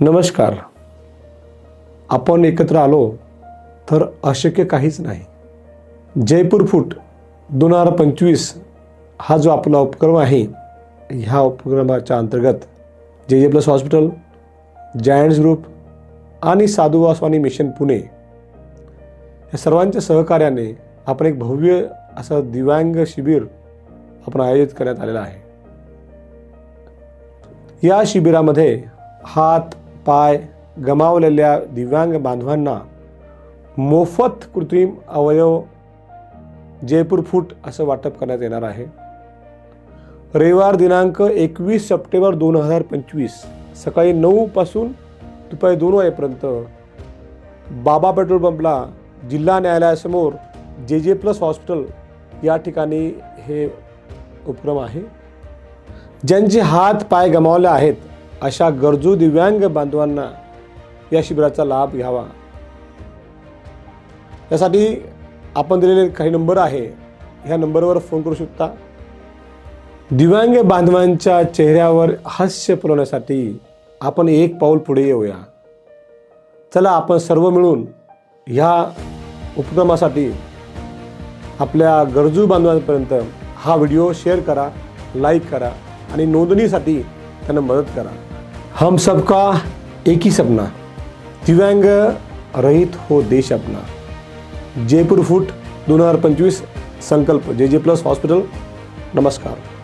नमस्कार. आपण एकत्र आलो तर अशक्य काहीच नाही. जयपूर फूट दोन हजार पंचवीस हा जो आपला उपक्रम आहे ह्या उपक्रमाच्या अंतर्गत जे जे प्लस हॉस्पिटल जायंट्स ग्रुप आणि साधू वासवानी मिशन पुणे या सर्वांच्या सहकार्याने आपण एक भव्य असं दिव्यांग शिबिर आपण आयोजित करण्यात आलेलं आहे. या शिबिरामध्ये हात पाय गमावलेल्या दिव्यांग बांधवांना मोफत कृत्रिम अवयव जयपूर फूट असं वाटप करण्यात येणार आहे. रविवार दिनांक एकवीस सप्टेंबर दोन हजार पंचवीस सकाळी नऊपासून दुपारी दोन वाजेपर्यंत बाबा पेट्रोल पंपला जिल्हा न्यायालयासमोर जे जे प्लस हॉस्पिटल या ठिकाणी हे उपक्रम आहे. ज्यांचे हात पाय गमावले आहेत अशा गरजू दिव्यांग बांधवांना या शिबिराचा लाभ घ्यावा. यासाठी आपण दिलेले काही नंबर आहे ह्या नंबरवर फोन करू शकता. दिव्यांग बांधवांच्या चेहऱ्यावर हास्य पुरवण्यासाठी आपण एक पाऊल पुढे येऊया. चला आपण सर्व मिळून ह्या उपक्रमासाठी आपल्या गरजू बांधवांपर्यंत हा व्हिडिओ शेअर करा लाईक करा आणि नोंदणीसाठी त्यांना मदत करा. हम सबका एक ही सपना, दिव्यांग रहित हो देश अपना। जयपुर फुट, दो हज़ार पंचवीस संकल्प, जे जे प्लस हॉस्पिटल, नमस्कार।